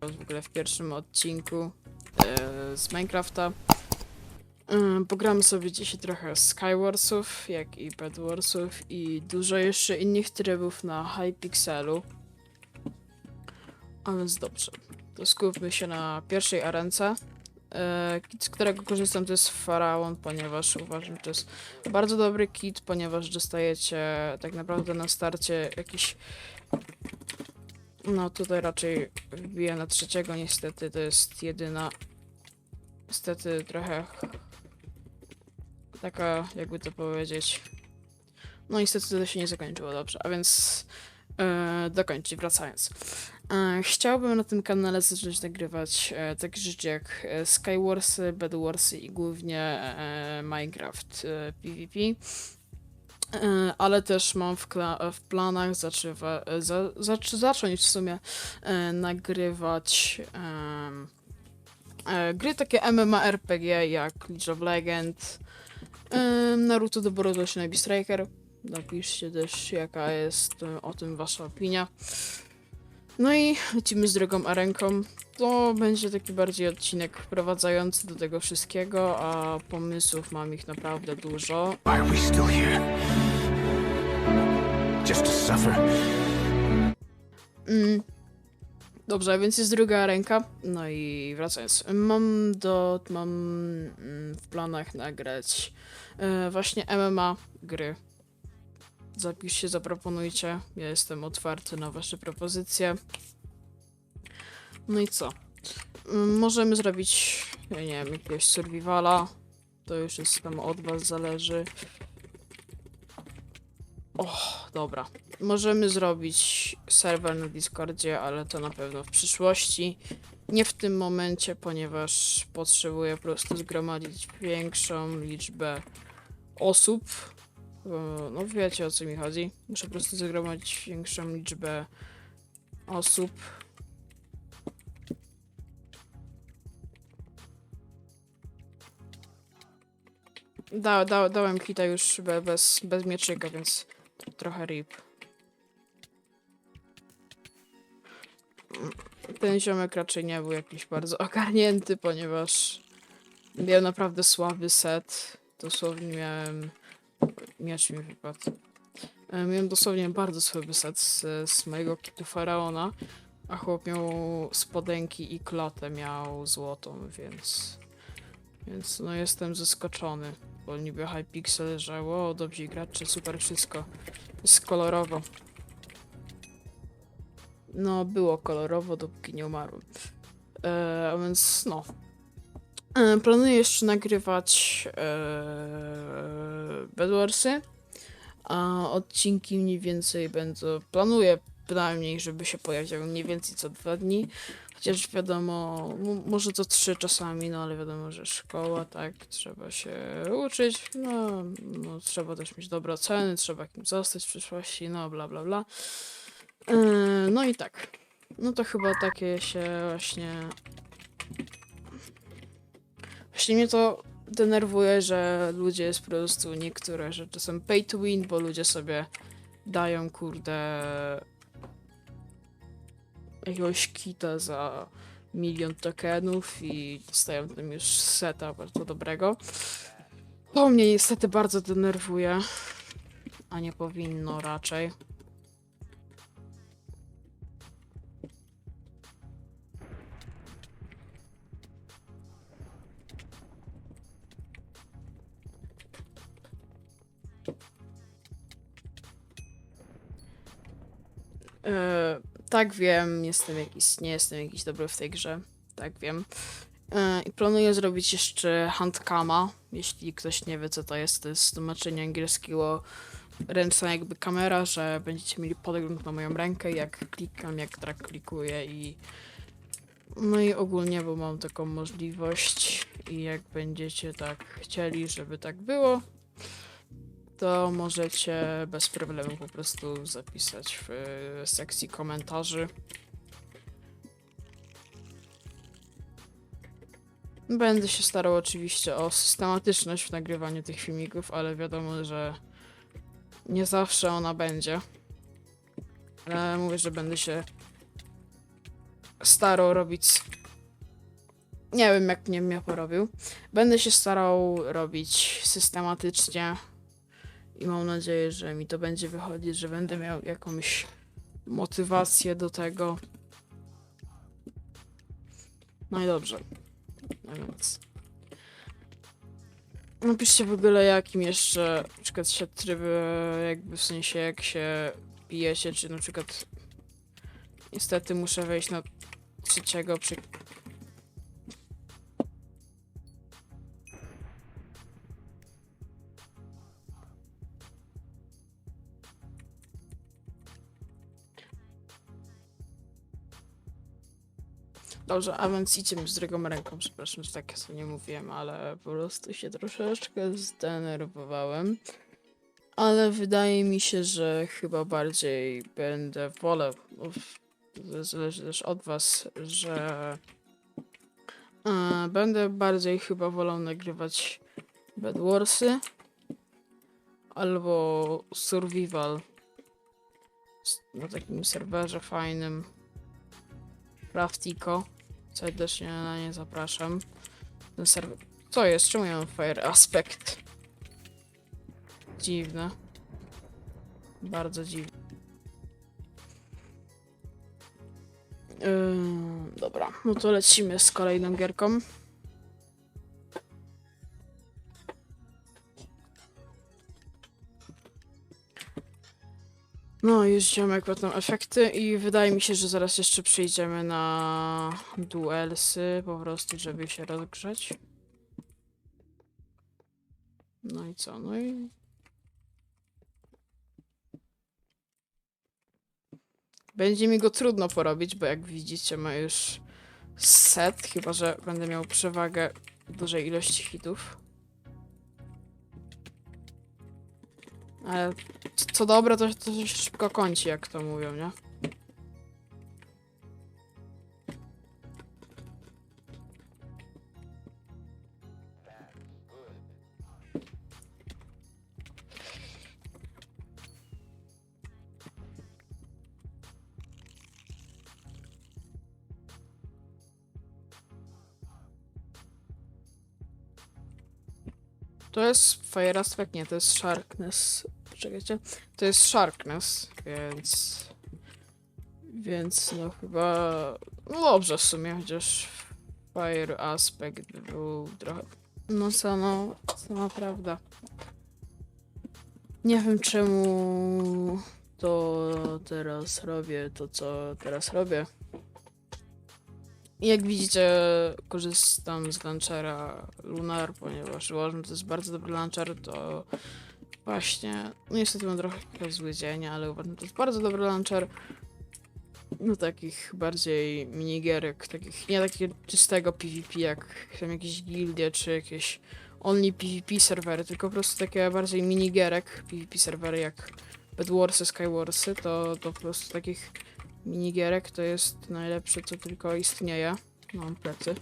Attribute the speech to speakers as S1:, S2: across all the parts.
S1: w ogóle w pierwszym odcinku e, z Minecrafta. E, sobie dzisiaj trochę Skywarsów, jak i Bedwarsów i dużo jeszcze innych trybów na Hypixelu. A więc dobrze, to skupmy się na pierwszej arence. E, kit, z którego korzystam to jest Faraon, ponieważ uważam, że to jest bardzo dobry kit, ponieważ dostajecie tak naprawdę na starcie jakiś no tutaj raczej wbiję na trzeciego, niestety to jest jedyna. Niestety trochę taka, jakby to powiedzieć. No niestety to się nie zakończyło dobrze, a więc e, dokończyć, wracając. E, chciałbym na tym kanale zacząć nagrywać e, takie rzeczy jak e, Skywarsy, Bedwarsy i głównie Minecraft PvP. E, ale też mam w, w planach zaczywa, e, za, zac- zacząć w sumie e, nagrywać em, e, gry takie MMORPG jak League of Legends, e, Naruto Boruto Shinobi Striker. Napiszcie też jaka jest e, o tym wasza opinia. No i lecimy z drugą arenką. To będzie taki bardziej odcinek wprowadzający do tego wszystkiego, a pomysłów mam ich naprawdę dużo. Mm. Dobrze, więc jest druga ręka. No i wracając. Mam do. Mam mm, w planach nagrać e, właśnie MMA gry. Zapiszcie, zaproponujcie. Ja jestem otwarty na wasze propozycje. No i co? Mm, Możemy zrobić, ja nie wiem, jakiegoś survivala. To już jest tam od was zależy. Och, dobra. Możemy zrobić serwer na Discordzie, ale to na pewno w przyszłości. Nie w tym momencie, ponieważ potrzebuję po prostu zgromadzić większą liczbę osób. No wiecie o co mi chodzi. Muszę po prostu zgromadzić większą liczbę osób. Da, da, dałem kita już be, bez, bez mieczyka, więc trochę rip. Ten ziomek raczej nie był jakiś bardzo ogarnięty, ponieważ miał naprawdę słaby set. Dosłownie miałem... Miecz mi wypadł. E, Miałem dosłownie bardzo słaby set z, z mojego kitu faraona, a chłop miał spodenki i klotę miał złotą, więc... Więc no jestem zaskoczony, bo niby Hypixel, że o, dobrzy gracze, super wszystko. Jest kolorowo. No, było kolorowo, dopóki nie umarłem. E, a więc no. E, planuję jeszcze nagrywać e, Bedwarsy. A odcinki mniej więcej będą. Planuję przynajmniej, żeby się pojawiały mniej więcej co dwa dni. Chociaż wiadomo, może to trzy czasami, no ale wiadomo, że szkoła, tak, trzeba się uczyć, no, no trzeba też mieć dobre oceny, trzeba kimś zostać w przyszłości, no bla bla bla. Yy, no i tak. No to chyba takie się właśnie. Właśnie mnie to denerwuje, że ludzie jest po prostu niektóre rzeczy są pay to win, bo ludzie sobie dają kurde jakiegoś kita za milion tokenów i dostają tam już seta bardzo dobrego. To mnie niestety bardzo denerwuje, a nie powinno raczej. E, tak wiem, jestem jakiś, nie jestem jakiś dobry w tej grze. Tak wiem. E, I planuję zrobić jeszcze handcama. Jeśli ktoś nie wie co to jest, to jest tłumaczenie angielskiego ręczna jakby kamera, że będziecie mieli podgląd na moją rękę, jak klikam, jak tak klikuję i no i ogólnie, bo mam taką możliwość i jak będziecie tak chcieli, żeby tak było, to możecie bez problemu po prostu zapisać w e, sekcji komentarzy. Będę się starał oczywiście o systematyczność w nagrywaniu tych filmików, ale wiadomo, że nie zawsze ona będzie. Ale mówię, że będę się starał robić. Nie wiem, jak mnie mnie porobił. Będę się starał robić systematycznie i mam nadzieję, że mi to będzie wychodzić, że będę miał jakąś motywację do tego. No i dobrze. No więc. Napiszcie w ogóle jakim jeszcze na przykład się tryby, jakby w sensie jak się bijecie, czy na przykład niestety muszę wejść na trzeciego przy... Dobrze, a więc idziemy z drugą ręką, przepraszam, że tak sobie nie mówiłem, ale po prostu się troszeczkę zdenerwowałem. Ale wydaje mi się, że chyba bardziej będę to zależy też od was, że e, będę bardziej chyba wolał nagrywać Bed Warsy albo Survival na takim serwerze fajnym Raftico. Serdecznie na nie zapraszam. Ten serwer... Co jest? Czemu ja mam Fire Aspect? Dziwne. Bardzo dziwne. Ym, dobra, no to lecimy z kolejną gierką. Już ziomek potem efekty i wydaje mi się, że zaraz jeszcze przejdziemy na duelsy, po prostu, żeby się rozgrzać. No i co? No i... Będzie mi go trudno porobić, bo jak widzicie ma już set, chyba że będę miał przewagę dużej ilości hitów. Ale co dobre, to, to się szybko kończy, jak to mówią, nie? To jest Fire Aspect, nie, to jest Sharkness. Czekajcie. To jest Sharkness, więc... Więc no chyba... No dobrze w sumie, chociaż Fire Aspect był trochę... No co, no, sama prawda. Nie wiem czemu to teraz robię, to co teraz robię. Jak widzicie, korzystam z launchera Lunar, ponieważ uważam, że to jest bardzo dobry launcher, to właśnie, no niestety mam trochę zły dzień, ale uważam, że to jest bardzo dobry launcher do takich bardziej minigierek, takich, nie takiego czystego PvP, jak tam jakieś gildie, czy jakieś only PvP serwery, tylko po prostu takie bardziej minigierek, PvP serwery jak Bedwarsy, Skywarsy, to, to po prostu takich minigierek to jest najlepsze, co tylko istnieje. Mam plecy.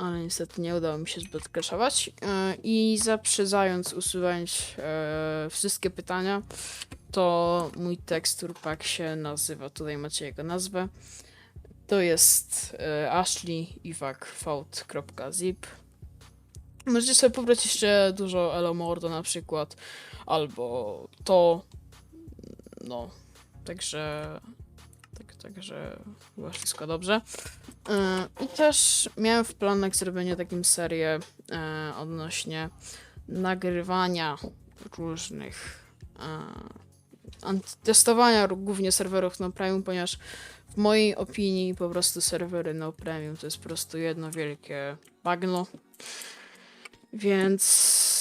S1: Ale niestety nie udało mi się zbyt kraszować. E, I zaprzedzając, usuwając e, wszystkie pytania, to mój tekstur pack się nazywa, tutaj macie jego nazwę. To jest e, ashleyivakfault.zip Możecie sobie pobrać jeszcze dużo Elomordo na przykład, albo to, no, Także. Tak, także chyba wszystko dobrze. Yy, I też miałem w planach zrobienie takim serię yy, odnośnie nagrywania różnych ant- testowania głównie serwerów no premium, ponieważ w mojej opinii po prostu serwery no premium to jest po prostu jedno wielkie bagno. Więc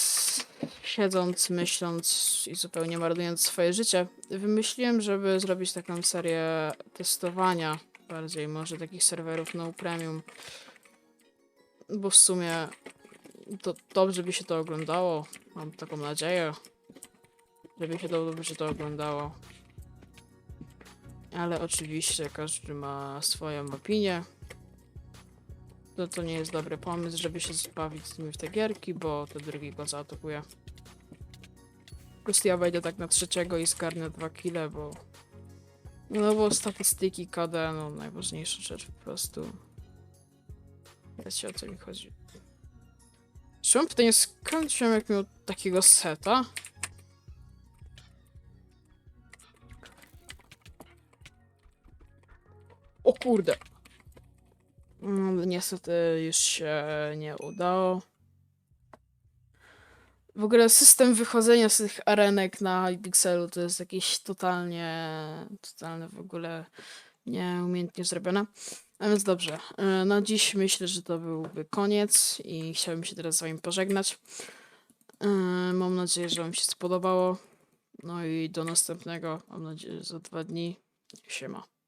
S1: siedząc, myśląc i zupełnie marnując swoje życie, wymyśliłem, żeby zrobić taką serię testowania bardziej może takich serwerów no premium. Bo w sumie to dobrze by się to oglądało. Mam taką nadzieję, żeby się to dobrze to oglądało. Ale oczywiście każdy ma swoją opinię. To to nie jest dobry pomysł, żeby się zbawić z nimi w te gierki, bo to drugi go zaatakuje. Prostu ja wejdę tak na trzeciego i zgarnę dwa kile, bo No bo statystyki, KD, no najważniejsza rzecz po prostu. Wiecie o co mi chodzi. Czy mam pytanie, skąd się jak miał takiego seta? O kurde. Niestety już się nie udało. W ogóle system wychodzenia z tych arenek na Pixelu to jest jakieś totalnie, totalne w ogóle nieumiejętnie zrobione. A więc dobrze, e, na dziś myślę, że to byłby koniec i chciałbym się teraz z wami pożegnać. E, Mam nadzieję, że wam się spodobało. No i do następnego, mam nadzieję, za dwa dni. Siema.